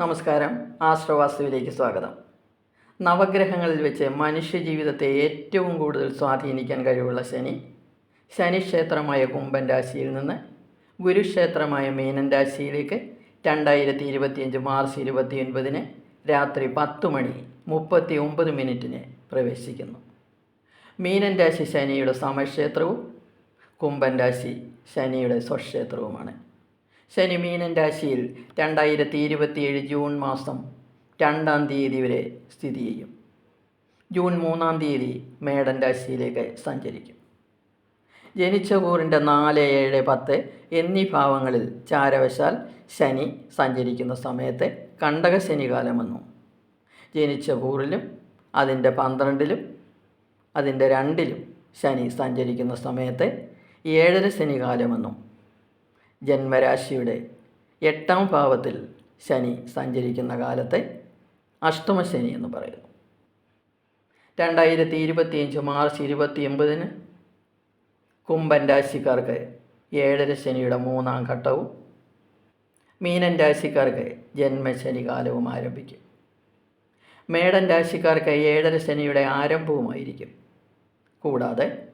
നമസ്കാരം. ആശ്രവാസ്തുവിലേക്ക് സ്വാഗതം. നവഗ്രഹങ്ങളിൽ വെച്ച് മനുഷ്യജീവിതത്തെ ഏറ്റവും കൂടുതൽ സ്വാധീനിക്കാൻ കഴിവുള്ള ശനി. ശനിക്ഷേത്രമായ കുംഭൻ രാശിയിൽ നിന്ന് ഗുരുക്ഷേത്രമായ മീനൻ രാശിയിലേക്ക് രണ്ടായിരത്തി ഇരുപത്തിയഞ്ച് മാർച്ച് ഇരുപത്തി ഒൻപതിന് രാത്രി പത്ത് മണി മുപ്പത്തി ഒമ്പത് മിനിറ്റിന് പ്രവേശിക്കുന്നു. മീനൻ രാശി ശനിയുടെ സമക്ഷേത്രവും കുംഭൻ രാശി ശനിയുടെ സ്വക്ഷേത്രവുമാണ്. ശനി മീനൻ രാശിയിൽ രണ്ടായിരത്തി ഇരുപത്തിയേഴ് ജൂൺ മാസം രണ്ടാം തീയതി വരെ സ്ഥിതി ചെയ്യും. ജൂൺ മൂന്നാം തീയതി മേടൻ രാശിയിലേക്ക് സഞ്ചരിക്കും. ജനിച്ച കൂറിന്റെ നാല് ഏഴ് പത്ത് എന്നീ ഭാവങ്ങളിൽ ചാരവശാൽ ശനി സഞ്ചരിക്കുന്ന സമയത്ത് കണ്ടക ശനികാലമെന്നും ജനിച്ച കൂറിലും അതിന്റെ പന്ത്രണ്ടിലും അതിന്റെ രണ്ടിലും ശനി സഞ്ചരിക്കുന്ന സമയത്ത് ഏഴര ശനികാലമെന്നും ജന്മരാശിയുടെ എട്ടാം ഭാവത്തിൽ ശനി സഞ്ചരിക്കുന്ന കാലത്തെ അഷ്ടമശനി എന്ന് പറയുന്നു. രണ്ടായിരത്തി ഇരുപത്തിയഞ്ച് മാർച്ച് ഇരുപത്തി ഒമ്പതിന് കുംഭൻ രാശിക്കാർക്ക് ഏഴര ശനിയുടെ മൂന്നാം ഘട്ടവും മീനൻ രാശിക്കാർക്ക് ജന്മശനി കാലവും ആരംഭിക്കും. മേടൻ രാശിക്കാർക്ക് ഏഴര ശനിയുടെ ആരംഭവുമായിരിക്കും. കൂടാതെ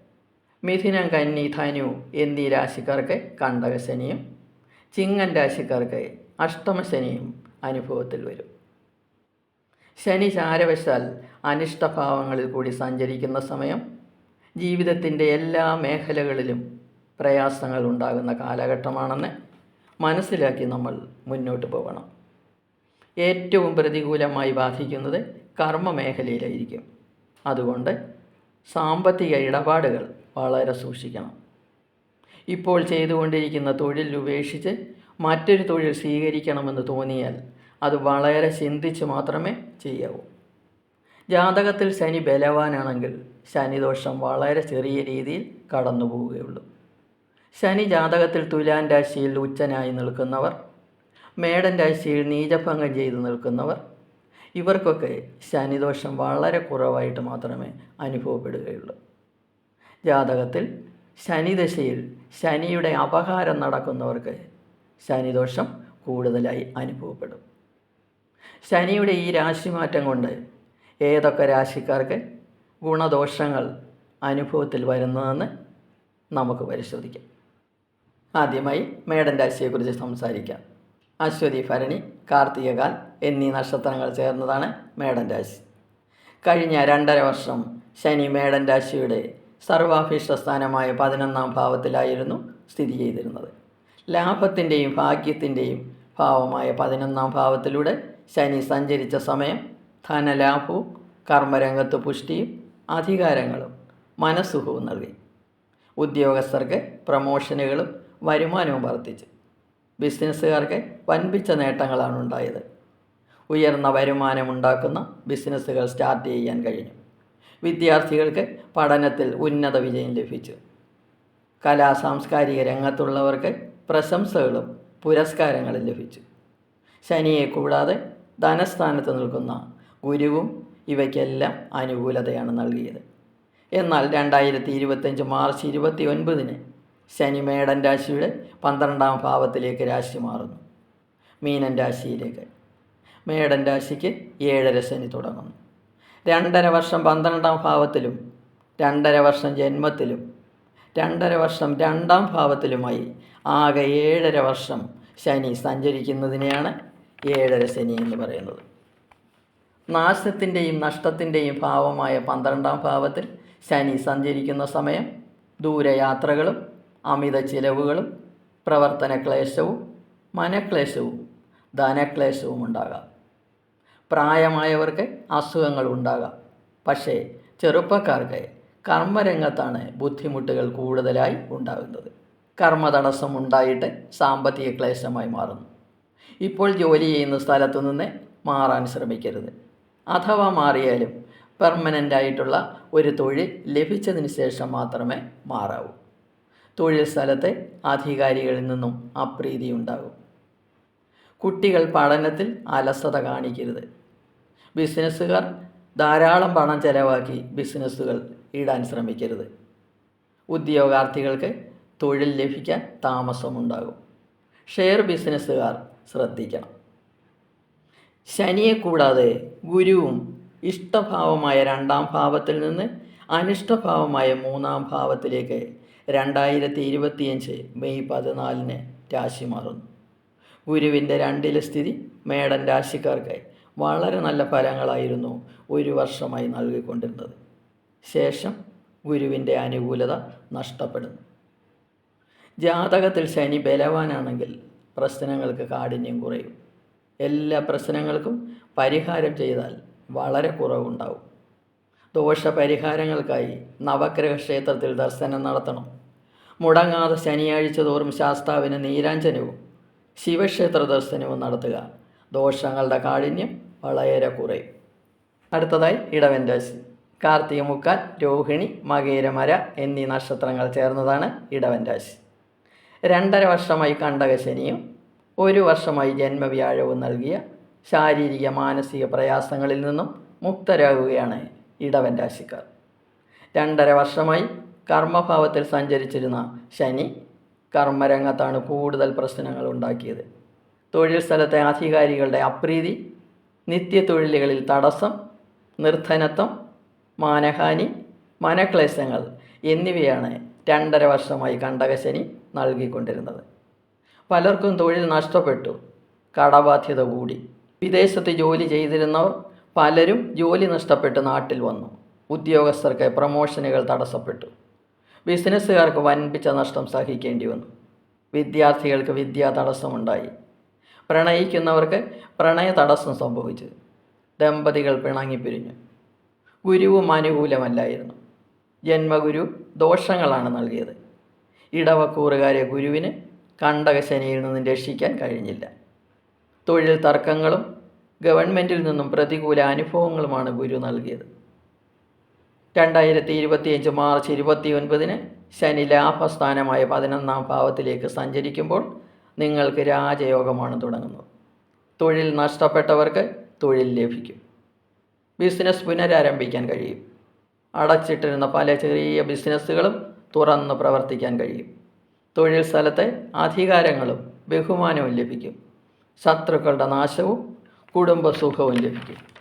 മിഥുനം കന്നി ധനു എന്നീ രാശിക്കാർക്ക് കണ്ടകശനിയും ചിങ്ങൻ രാശിക്കാർക്ക് അഷ്ടമശനിയും അനുഭവത്തിൽ വരും. ശനി ചാരവശാൽ അനിഷ്ടഭാവങ്ങളിൽ കൂടി സഞ്ചരിക്കുന്ന സമയം ജീവിതത്തിന്റെ എല്ലാ മേഖലകളിലും പ്രയാസങ്ങൾ ഉണ്ടാകുന്ന കാലഘട്ടമാണെന്ന് മനസ്സിലാക്കി നമ്മൾ മുന്നോട്ട് പോകണം. ഏറ്റവും പ്രതികൂലമായി ബാധിക്കുന്നത് കർമ്മ മേഖലയിലായിരിക്കും. അതുകൊണ്ട് സാമ്പത്തിക ഇടപാടുകൾ വളരെ സൂക്ഷിക്കണം. ഇപ്പോൾ ചെയ്തുകൊണ്ടിരിക്കുന്ന തൊഴിൽ ഉപേക്ഷിച്ച് മറ്റൊരു തൊഴിൽ സ്വീകരിക്കണമെന്ന് തോന്നിയാൽ അത് വളരെ ചിന്തിച്ച് മാത്രമേ ചെയ്യാവൂ. ജാതകത്തിൽ ശനി ബലവാനാണെങ്കിൽ ശനിദോഷം വളരെ ചെറിയ രീതിയിൽ കടന്നു പോവുകയുള്ളൂ. ശനി ജാതകത്തിൽ തുലാൻ രാശിയിൽ ഉച്ചനായി നിൽക്കുന്നവർ മേടൻ രാശിയിൽ നീചഭംഗം ചെയ്തു നിൽക്കുന്നവർ ഇവർക്കൊക്കെ ശനിദോഷം വളരെ കുറവായിട്ട് മാത്രമേ അനുഭവപ്പെടുകയുള്ളൂ. ജാതകത്തിൽ ശനിദശയിൽ ശനിയുടെ അപഹാരം നടക്കുന്നവർക്ക് ശനിദോഷം കൂടുതലായി അനുഭവപ്പെടും. ശനിയുടെ ഈ രാശിമാറ്റം കൊണ്ട് ഏതൊക്കെ രാശിക്കാർക്ക് ഗുണദോഷങ്ങൾ അനുഭവത്തിൽ വരുന്നതെന്ന് നമുക്ക് പരിശോധിക്കാം. ആദ്യമായി മേടൻ രാശിയെക്കുറിച്ച് സംസാരിക്കാം. അശ്വതി ഭരണി കാർത്തികകാൽ എന്നീ നക്ഷത്രങ്ങൾ ചേർന്നതാണ് മേടൻ രാശി. കഴിഞ്ഞ രണ്ടര വർഷം ശനി മേടൻ രാശിയുടെ സർവാഭീഷ്ട സ്ഥാനമായ പതിനൊന്നാം ഭാവത്തിലായിരുന്നു സ്ഥിതി ചെയ്തിരുന്നത്. ലാഭത്തിന്റെയും ഭാഗ്യത്തിന്റെയും ഭാവമായ പതിനൊന്നാം ഭാവത്തിലൂടെ ശനി സഞ്ചരിച്ച സമയം ധനലാഭവും കർമ്മരംഗത്ത് പുഷ്ടിയും അധികാരങ്ങളും മനസ്സുഖവും നൽകി. ഉദ്യോഗസ്ഥർക്ക് പ്രമോഷനുകളും വരുമാനവും വർദ്ധിച്ചു. ബിസിനസ്സുകാർക്ക് വൻപിച്ച നേട്ടങ്ങളാണ് ഉണ്ടായത് ഉയർന്ന വരുമാനമുണ്ടാക്കുന്ന ബിസിനസ്സുകൾ സ്റ്റാർട്ട് ചെയ്യാൻ കഴിഞ്ഞു. വിദ്യാർത്ഥികൾക്ക് പഠനത്തിൽ ഉന്നത വിജയം ലഭിച്ചു. കലാ സാംസ്കാരിക രംഗത്തുള്ളവർക്ക് പ്രശംസകളും പുരസ്കാരങ്ങളും ലഭിച്ചു. ശനിയെ കൂടാതെ ധനസ്ഥാനത്ത് നിൽക്കുന്ന ഗുരുവും ഇവയ്ക്കെല്ലാം അനുകൂലതയാണ് നൽകിയത്. എന്നാൽ രണ്ടായിരത്തി ഇരുപത്തഞ്ച് മാർച്ച് ഇരുപത്തി ഒൻപതിന് ശനി മേടൻ രാശിയുടെ പന്ത്രണ്ടാം ഭാവത്തിലേക്ക് രാശി മാറുന്നു. മീനൻ രാശിയിലേക്ക്. മേടൻ രാശിക്ക് ഏഴര ശനി തുടങ്ങുന്നു. രണ്ടര വർഷം പന്ത്രണ്ടാം ഭാവത്തിലും രണ്ടര വർഷം ജന്മത്തിലും രണ്ടര വർഷം രണ്ടാം ഭാവത്തിലുമായി. ആകെ ഏഴര വർഷം ശനി സഞ്ചരിക്കുന്നതിനെയാണ് ഏഴര ശനി എന്ന് പറയുന്നത്. നാശത്തിന്റെയും നഷ്ടത്തിന്റെയും ഭാവമായ പന്ത്രണ്ടാം ഭാവത്തിൽ ശനി സഞ്ചരിക്കുന്ന സമയം ദൂരയാത്രകളും അമിത ചിലവുകളും പ്രവർത്തന ക്ലേശവും മനക്ലേശവും ധനക്ലേശവും ഉണ്ടാകാം. പ്രായമായവർക്ക് അസുഖങ്ങൾ ഉണ്ടാകാം. പക്ഷേ ചെറുപ്പക്കാർക്ക് കർമ്മരംഗത്താണ് ബുദ്ധിമുട്ടുകൾ കൂടുതലായി ഉണ്ടാകുന്നത്. കർമ്മതടസ്സം ഉണ്ടായിട്ട് സാമ്പത്തിക ക്ലേശമായി മാറുന്നു. ഇപ്പോൾ ജോലി ചെയ്യുന്ന സ്ഥലത്തു നിന്ന് മാറാൻ ശ്രമിക്കരുത്. അഥവാ മാറിയാലും പെർമനന്റ് ആയിട്ടുള്ള ഒരു തൊഴിൽ ലഭിച്ചതിന് ശേഷം മാത്രമേ മാറാവൂ. തൊഴിൽ സ്ഥലത്തെ അധികാരികളിൽ നിന്നും അപ്രീതി ഉണ്ടാകും. കുട്ടികൾ പഠനത്തിൽ അലസത കാണിക്കരുത്. ബിസിനസ്സുകാർ ധാരാളം പണം ചെലവാക്കി ബിസിനസ്സുകൾ ഇടാൻ ശ്രമിക്കരുത്. ഉദ്യോഗാർത്ഥികൾക്ക് തൊഴിൽ ലഭിക്കാൻ താമസമുണ്ടാകും. ഷെയർ ബിസിനസ്സുകാർ ശ്രദ്ധിക്കണം. ശനിയെ കൂടാതെ ഗുരുവും ഇഷ്ടഭാവമായ രണ്ടാം ഭാവത്തിൽ നിന്ന് അനിഷ്ടഭാവമായ മൂന്നാം ഭാവത്തിലേക്ക് രണ്ടായിരത്തി ഇരുപത്തിയഞ്ച് മെയ് പതിനാലിന് രാശി മാറുന്നു. ഗുരുവിന്റെ രണ്ടിലെ സ്ഥിതി മേടൻ രാശിക്കാർക്ക് വളരെ നല്ല ഫലങ്ങളായിരുന്നു ഒരു വർഷമായി നൽകിക്കൊണ്ടിരുന്നത്. ശേഷം ഗുരുവിന്റെ അനുകൂലത നഷ്ടപ്പെടുന്നു. ജാതകത്തിൽ ശനി ബലവാനാണെങ്കിൽ പ്രശ്നങ്ങൾക്ക് കാഠിന്യം കുറയും. എല്ലാ പ്രശ്നങ്ങൾക്കും പരിഹാരം ചെയ്താൽ വളരെ കുറവുണ്ടാവും. ദോഷപരിഹാരങ്ങൾക്കായി നവഗ്രഹ ക്ഷേത്രത്തിൽ ദർശനം നടത്തണം. മുടങ്ങാതെ ശനിയാഴ്ച തോറും ശാസ്താവിന് നീരാഞ്ജനവും ശിവക്ഷേത്ര ദർശനവും നടത്തുക. ദോഷങ്ങളുടെ കാഠിന്യം വളരെ കുറയും. അടുത്തതായി ഇടവൻ രാശി. കാർത്തിക മുക്കാൽ രോഹിണി മകേരമര എന്നീ നക്ഷത്രങ്ങൾ ചേർന്നതാണ് ഇടവൻ രാശി. രണ്ടര വർഷമായി കണ്ടകശനിയും ഒരു വർഷമായി ജന്മവ്യാഴവും നൽകിയ ശാരീരിക മാനസിക പ്രയാസങ്ങളിൽ നിന്നും മുക്തരാകുകയാണ് ഇടവൻ രാശിക്കാർ. രണ്ടര വർഷമായി കർമ്മഭാവത്തിൽ സഞ്ചരിച്ചിരുന്ന ശനി കർമ്മരംഗത്താണ് കൂടുതൽ പ്രശ്നങ്ങൾ ഉണ്ടാക്കിയത്. തൊഴിൽ സ്ഥലത്തെ അധികാരികളുടെ അപ്രീതി നിത്യതൊഴിലുകളിൽ തടസ്സം നിർധനത്വം മാനഹാനി മനക്ലേശങ്ങൾ എന്നിവയാണ് രണ്ടര വർഷമായി കണ്ടകശനി നൽകിക്കൊണ്ടിരുന്നത്. പലർക്കും തൊഴിൽ നഷ്ടപ്പെട്ടു കടബാധ്യത കൂടി. വിദേശത്ത് ജോലി ചെയ്തിരുന്നവർ പലരും ജോലി നഷ്ടപ്പെട്ട് നാട്ടിൽ വന്നു. ഉദ്യോഗസ്ഥർക്ക് പ്രമോഷനുകൾ തടസ്സപ്പെട്ടു. ബിസിനസ്സുകാർക്ക് വൻപിച്ച നഷ്ടം സഹിക്കേണ്ടി വന്നു. വിദ്യാർത്ഥികൾക്ക് വിദ്യാ തടസ്സമുണ്ടായി. പ്രണയിക്കുന്നവർക്ക് പ്രണയ തടസ്സം സംഭവിച്ചു. ദമ്പതികൾ പിണങ്ങിപ്പിരിഞ്ഞു ഗുരുവും അനുകൂലമല്ലായിരുന്നു. ജന്മഗുരു ദോഷങ്ങളാണ് നൽകിയത്. ഇടവക്കൂറുകാരെ ഗുരുവിന് കണ്ടകശനിയിൽ നിന്നും രക്ഷിക്കാൻ കഴിഞ്ഞില്ല. തൊഴിൽ തർക്കങ്ങളും ഗവൺമെന്റിൽ നിന്നും പ്രതികൂല അനുഭവങ്ങളുമാണ് ഗുരു നൽകിയത്. രണ്ടായിരത്തി ഇരുപത്തിയഞ്ച് മാർച്ച് ഇരുപത്തി ഒൻപതിന് ശനി ലാഭസ്ഥാനമായ പതിനൊന്നാം ഭാവത്തിലേക്ക് സഞ്ചരിക്കുമ്പോൾ നിങ്ങൾക്ക് രാജയോഗമാണ് തുടങ്ങുന്നത്. തൊഴിൽ നഷ്ടപ്പെട്ടവർക്ക് തൊഴിൽ ലഭിക്കും. ബിസിനസ് പുനരാരംഭിക്കാൻ കഴിയും. അടച്ചിട്ടിരുന്ന പല ചെറിയ ബിസിനസ്സുകളും തുറന്ന് പ്രവർത്തിക്കാൻ കഴിയും. തൊഴിൽ സ്ഥലത്തെ അധികാരങ്ങളും ബഹുമാനവും ലഭിക്കും. ശത്രുക്കളുടെ നാശവും കുടുംബസുഖവും ലഭിക്കും.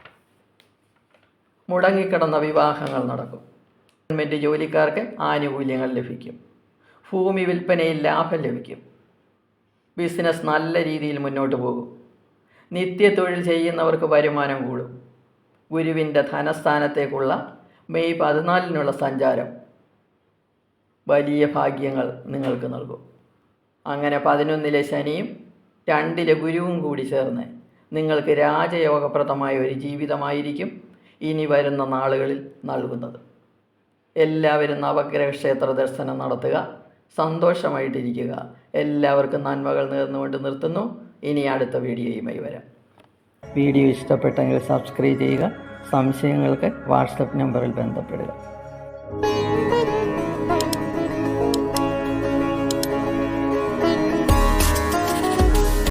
മുടങ്ങിക്കിടന്ന വിവാഹങ്ങൾ നടക്കും. ഗവൺമെന്റ് ജോലിക്കാർക്ക് ആനുകൂല്യങ്ങൾ ലഭിക്കും. ഭൂമി വിൽപ്പനയിൽ ലാഭം ലഭിക്കും. ബിസിനസ് നല്ല രീതിയിൽ മുന്നോട്ട് പോകും. നിത്യതൊഴിൽ ചെയ്യുന്നവർക്ക് വരുമാനം കൂടും. ഗുരുവിന്റെ ധനസ്ഥാനത്തേക്കുള്ള മെയ് പതിനാലിനുള്ള സഞ്ചാരം വലിയ ഭാഗ്യങ്ങൾ നിങ്ങൾക്ക് നൽകും. അങ്ങനെ പതിനൊന്നിലെ ശനിയും രണ്ടിലെ ഗുരുവും കൂടി ചേർന്ന് നിങ്ങൾക്ക് രാജയോഗപ്രദമായ ഒരു ജീവിതമായിരിക്കും ഇനി വരുന്ന നാളുകളിൽ നൽകുന്നത്. എല്ലാവരും നവഗ്രഹ ക്ഷേത്ര ദർശനം നടത്തുക. സന്തോഷമായിട്ടിരിക്കുക. എല്ലാവർക്കും നന്മകൾ നേർന്നുകൊണ്ട് നിർത്തുന്നു. ഇനി അടുത്ത വീഡിയോയുമായി വരാം. വീഡിയോ ഇഷ്ടപ്പെട്ടെങ്കിൽ സബ്സ്ക്രൈബ് ചെയ്യുക. സംശയങ്ങൾക്ക് വാട്സപ്പ് നമ്പറിൽ ബന്ധപ്പെടുക.